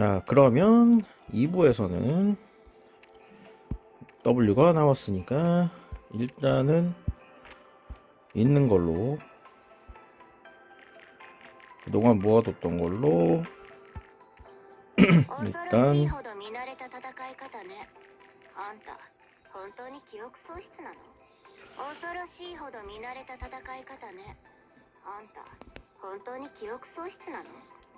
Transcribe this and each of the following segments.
자, 그러면 2부에서는 W가 나왔으니까 일단은 있는 걸로 그동안 모아뒀던 걸로 恐ろ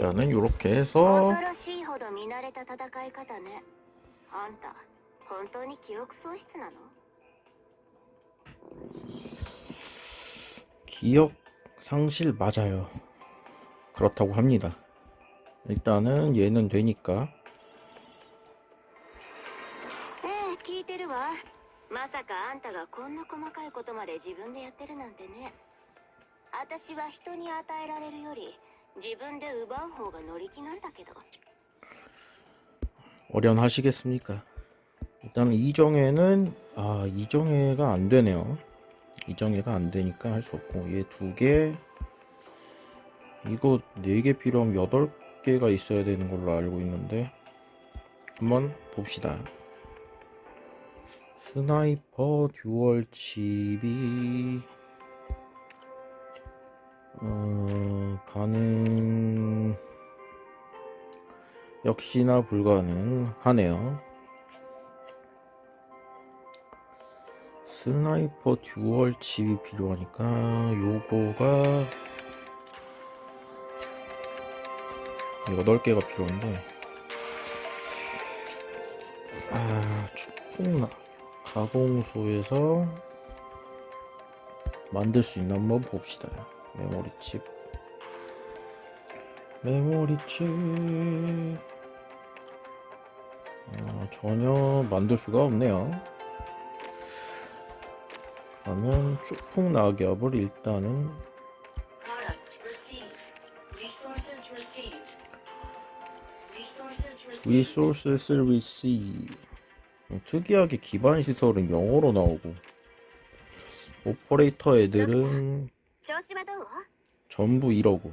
자는 이렇게 해서 恐ろしいほど見慣れた戦い方ねあんた本当に記憶喪失なの 기억 상실 맞아요. 그렇다고 합니다. 일단은 얘는 되니까 ええ聞いてるわまさかあんたがこんな細かいことまで自分でやってるなんてね私は人に与えられるより 自分で奪う方が乗り気なんだけど 어련하시겠습니까? 일단 이정혜는 아 이정혜가 안 되네요. 이정혜가 안 되니까 할 수 없고 얘 두 개 이거 네 개 필요하면 여덟 개가 있어야 되는 걸로 알고 있는데 한번 봅시다. 스나이퍼 듀얼 칩이 어 가능 역시나 불가능하네요. 스나이퍼 듀얼 칩이 필요하니까 요거가 8개가 필요한데 아 축복나 가공소에서 만들 수 있나 한번 봅시다 메모리칩. 메모리칩. 어, 전혀 만들 수가 없네요. 그러면 쭉풍 낙엽을 일단은 resources receive. 특이하게 기반 시설은 영어로 나오고 오퍼레이터 애들은 전부 이러고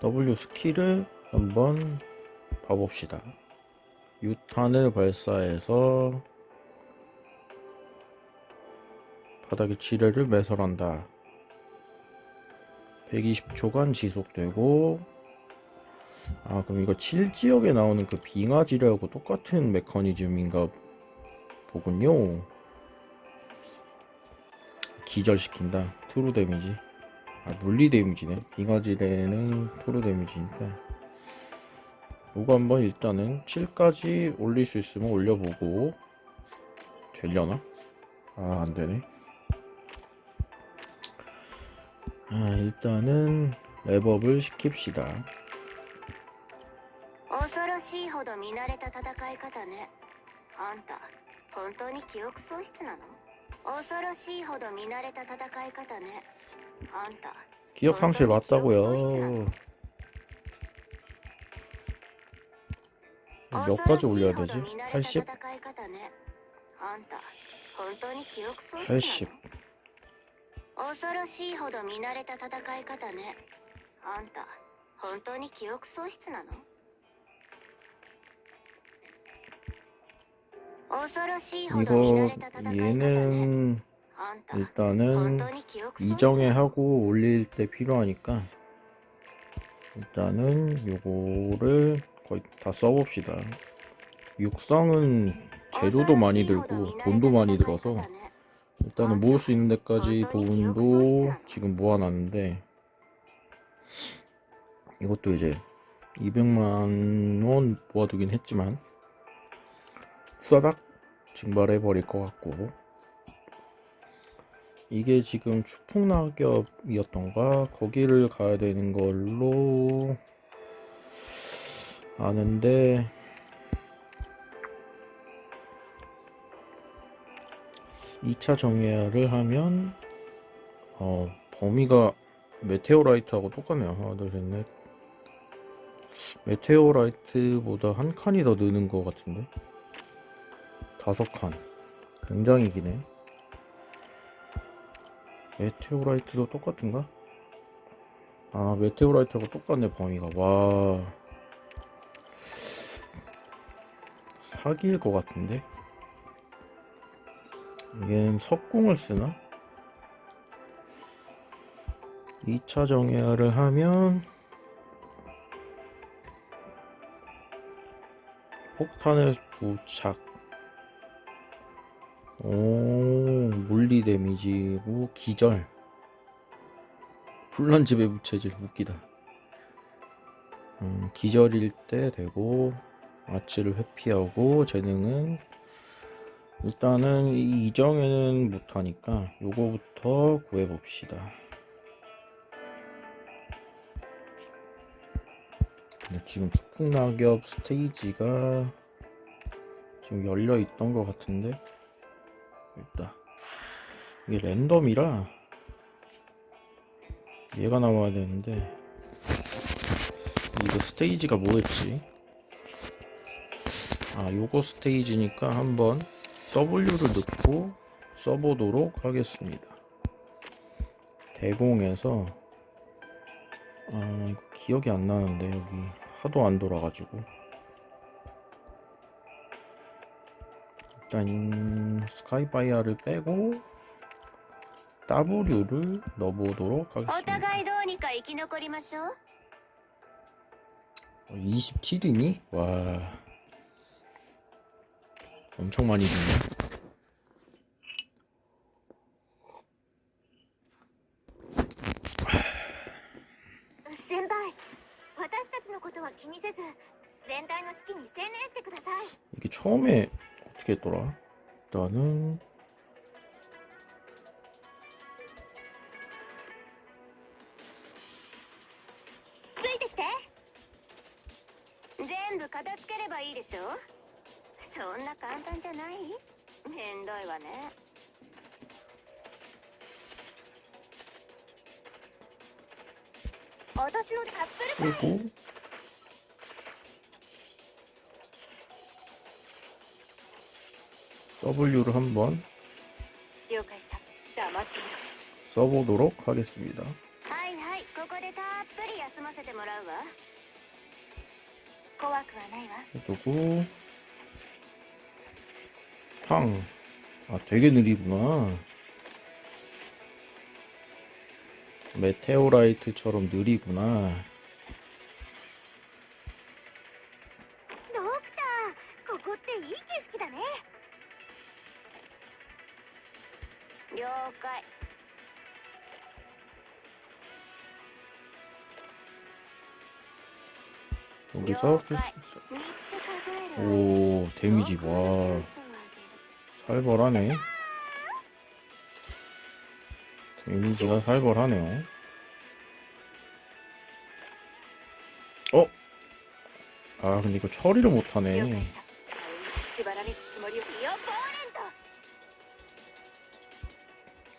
W 스킬을 한번 봐봅시다. 유탄을 발사해서 바닥에 지뢰를 매설한다. 120초간 지속되고 아 그럼 이거 7지역에 나오는 그 빙하 지뢰하고 똑같은 메커니즘인가 보군요. 기절시킨다. 트루 데미지. 아, 물리 데미지네. 빙하지레는 트루 데미지니까. 요거 한번 일단은 7까지 올릴 수 있으면 올려보고. 되려나? 아, 안 되네. 아, 일단은 랩업을 시킵시다. 恐ろしいほど見慣れた戦い方ねあんた 本当に記憶喪失なの恐ろしいほど見慣れた戦い方ねあんた 기억 상실 맞다고요. 몇 가지 올려야 되지? 80? 戦い方ねあんた本当に記憶喪失な 80. の恐ろしいほど見慣れた戦い方ねあんた本当に記憶喪失なの 이거 얘는 일단은 이정에 하고 올릴 때 필요하니까 일단은 요거를 거의 다 써봅시다. 육성은 재료도 많이 들고 돈도 많이 들어서 일단은 모을 수 있는 데까지 돈도 지금 모아놨는데 이것도 이제 200만 원 모아두긴 했지만 쏴닥 증발해 버릴 것 같고. 이게 지금 추풍 낙엽이었던가? 거기를 가야 되는 걸로 아는데. 이차 정예를 하면 어 범위가 메테오라이트하고 똑같네요. 하나 둘셋넷. 메테오라이트보다 한 칸이 더 느는 것 같은데 다섯 칸. 굉장히 기네. 메테오라이트도 똑같은가? 아 메테오라이트하고 똑같네 범위가. 와. 사기일 것 같은데? 얘는 석궁을 쓰나? 2차 정예를 하면 폭탄을 부착 오 물리 데미지고 기절. 불난지 배부 체질 웃기다. 음, 기절일 때 되고 아치를 회피하고 재능은 일단은 이 이정에는 못하니까 요거부터 구해봅시다. 지금 축풍낙엽 스테이지가 지금 열려 있던 것 같은데 일단 이게 랜덤이라 얘가 나와야 되는데 이거 스테이지가 뭐였지? 아 요거 스테이지니까 한번 W를 넣고 써보도록 하겠습니다. 대공에서 아 이거 기억이 안 나는데 여기 하도 안 돌아가지고 일단 스카이바이아를 빼고 W를 넣어보도록 하겠습니다. 27이니? 어, 와. 엄청 많이 주네. 이게 처음에 つけとらだな。ついてきて。全部片付ければいいでしょ？そんな簡単じゃない？めんどいわね。私のカップルパイ W를 한번 써보도록 하겠습니다. 해두고 팡! 아 되게 느리구나. 메테오라이트처럼 느리구나. 해서 오 데미지 와 살벌하네. 데미지가 살벌하네요. 어? 아 근데 이거 처리를 못하네.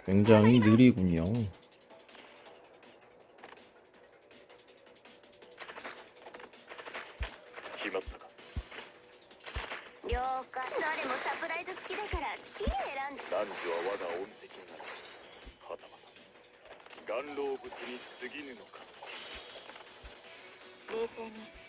굉장히 느리군요. 決まった。か了解誰もサプライズ好きだから好きに選んで男女は我が恩敵なる。はたまた。岩老物に過ぎぬのか。冷静に。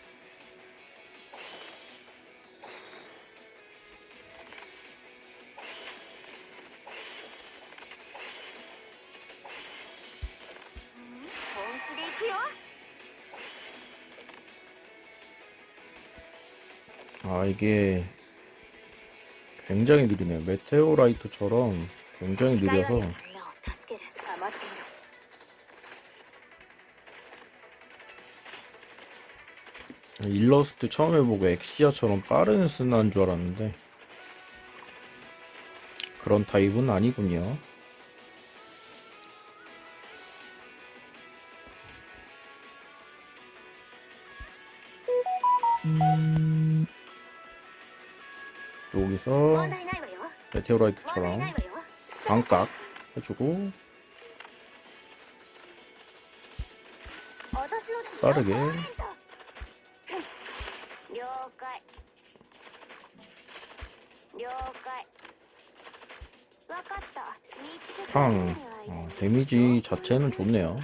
아 이게 굉장히 느리네 메테오라이트처럼 굉장히 느려서. 일러스트 처음 해보고 엑시아처럼 빠른 스나인 줄 알았는데 그런 타입은 아니군요. 해서 메테오라이트처럼 네, 반각 해주고 빠르게. 팡 어, 데미지 자체는 좋네요.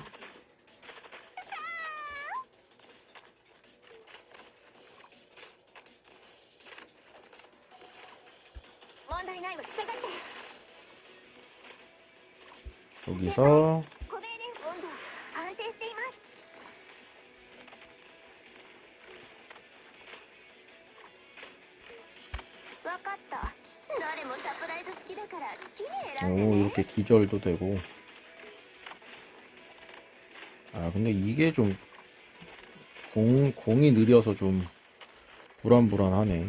올려서 오 이렇게 기절도 되고. 아 근데 이게 좀 공, 공이 느려서 좀 불안불안하네.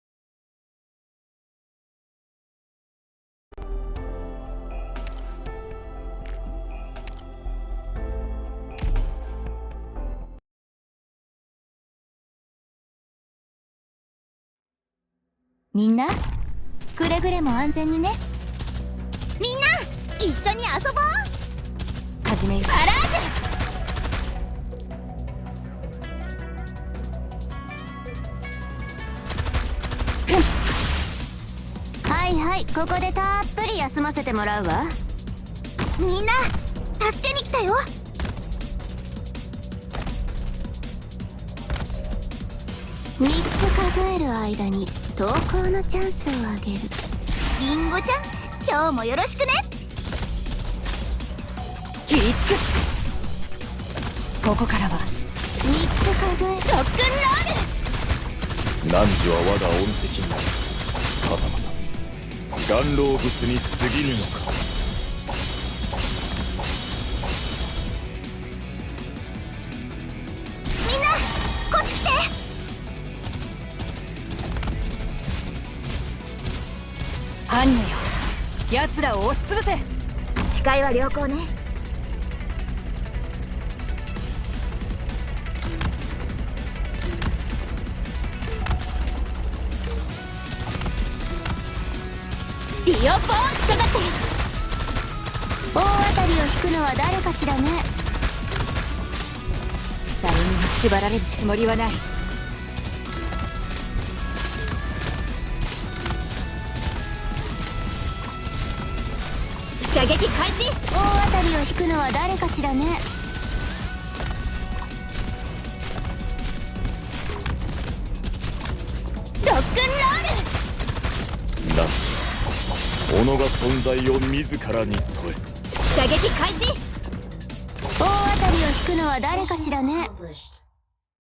みんなくれぐれも安全にね。みんな一緒に遊ぼう。始めるバラージュ。はいはいここでたっぷり休ませてもらうわ。みんな助けに来たよ。3つ数える間に投稿のチャンスをあげる。りんごちゃん今日もよろしくね。気ぃつく。ここからは。3つ数え。ロックンロール。汝は我が恩敵になるはたまた岩老物に過ぎぬのか奴らを押しつぶせ。視界は良好ね。ディオポー下がって大当たりを引くのは誰かしらね。誰にも縛られるつもりはない射撃開始。大当たりを引くのは誰かしらね。ロックンロール。汝己が存在を自らに問え。射撃開始。大当たりを引くのは誰かしらね.